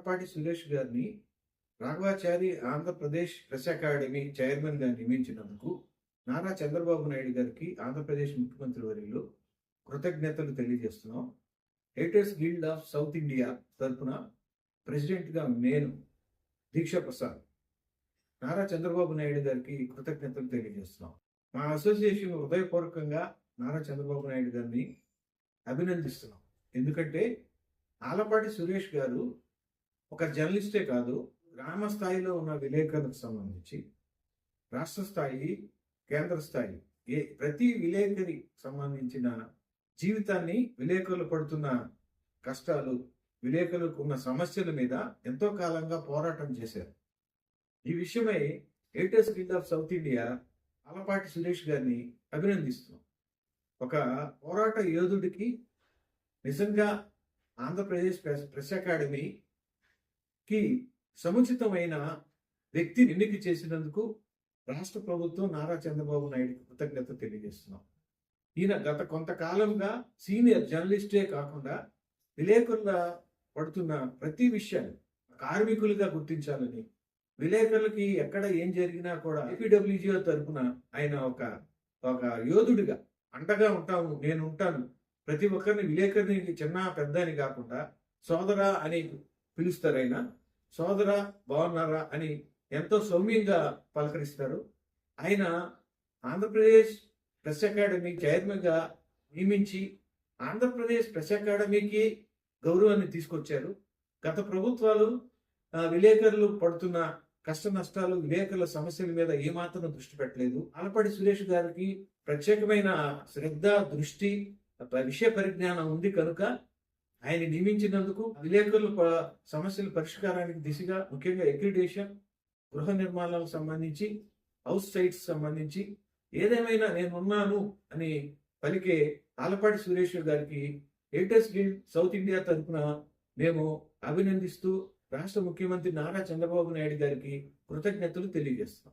ఆలపాటి సురేష్ గారిని Raghavachari Andhra Pradesh press academy చైర్మన్గా నియమించినందుకు నారా చంద్రబాబు నాయుడు గారికి ఆంధ్రప్రదేశ్ ముఖ్యమంత్రి వర్యులు కృతజ్ఞతలు తెలియజేస్తున్నాం. Heritage guild of south India తరఫున ప్రెసిడెంట్గా నేను దీక్ష ప్రసాద్. నారా చంద్రబాబు నాయుడు గారికి కృతజ్ఞతలు తెలియజేస్తున్నాం. మా అసోసియేషన్ హృదయపూర్వకంగా నారా చంద్రబాబు నాయుడు గారిని అభినందిస్తున్నాం. ఎందుకంటే ఆలపాటి సురేష్ గారు ఒక జర్నలిస్టే కాదు గ్రామ స్థాయిలో ఉన్న విలేకరులకు సంబంధించి రాష్ట్ర స్థాయి కేంద్ర స్థాయి ఏ ప్రతి విలేకరి సంబంధించిన జీవితాన్ని విలేకరులు పడుతున్న కష్టాలు విలేకరులకు ఉన్న సమస్యల మీద ఎంతో కాలంగా పోరాటం చేశారు. ఈ విషయమై editors guild of south India Alapati Suresh గారిని అభినందిస్తున్నాం. ఒక పోరాట యోధుడికి నిజంగా ఆంధ్రప్రదేశ్ ప్రెస్ అకాడమీ కి సముచితమైన వ్యక్తి ఎన్నిక చేసినందుకు రాష్ట్ర ప్రభుత్వం నారా చంద్రబాబు నాయుడుకి కృతజ్ఞత తెలియజేస్తున్నాం. ఈయన గత కొంతకాలంగా సీనియర్ జర్నలిస్టే కాకుండా విలేకరుల పడుతున్న ప్రతి విషయాన్ని కార్మికులుగా గుర్తించాలని విలేకరులకి ఎక్కడ ఏం జరిగినా కూడా ఏపీడబ్ల్యూజీఓ తరపున ఆయన ఒక ఒక యోధుడిగా అండగా ఉంటాము నేను ఉంటాను. ప్రతి ఒక్కరిని విలేకరిని చిన్న పెద్ద అని కాకుండా సోదర అని పిలుస్తారు ఆయన. సోదర బాగున్నారా అని ఎంతో సౌమ్యంగా పలకరిస్తారు. ఆయన ఆంధ్రప్రదేశ్ ప్రెస్ అకాడమీ చైర్మన్గా నియమించి ఆంధ్రప్రదేశ్ ప్రెస్ అకాడమీకి గౌరవాన్ని తీసుకొచ్చారు. గత ప్రభుత్వాలు విలేకరులు పడుతున్న కష్ట నష్టాలు విలేకరుల సమస్యల మీద ఏమాత్రం దృష్టి పెట్టలేదు. అలపడి సురేష్ గారికి ప్రత్యేకమైన శ్రద్ధ దృష్టి విషయ పరిజ్ఞానం ఉంది కనుక ఆయన నియమించినందుకు విలేకరుల ప- సమస్యల పరిష్కారానికి దిశగా ముఖ్యంగా అగ్రిడేషన్ గృహ నిర్మాణాలకు సంబంధించి హౌస్ సైట్స్ సంబంధించి ఏదేమైనా నేనున్నాను అని పలికే ఆలపాటి సురేష్ గారికి ఎయిటర్స్ గిల్డ్ సౌత్ ఇండియా తరఫున మేము అభినందిస్తూ రాష్ట్ర ముఖ్యమంత్రి నారా చంద్రబాబు నాయుడు గారికి కృతజ్ఞతలు తెలియజేస్తాం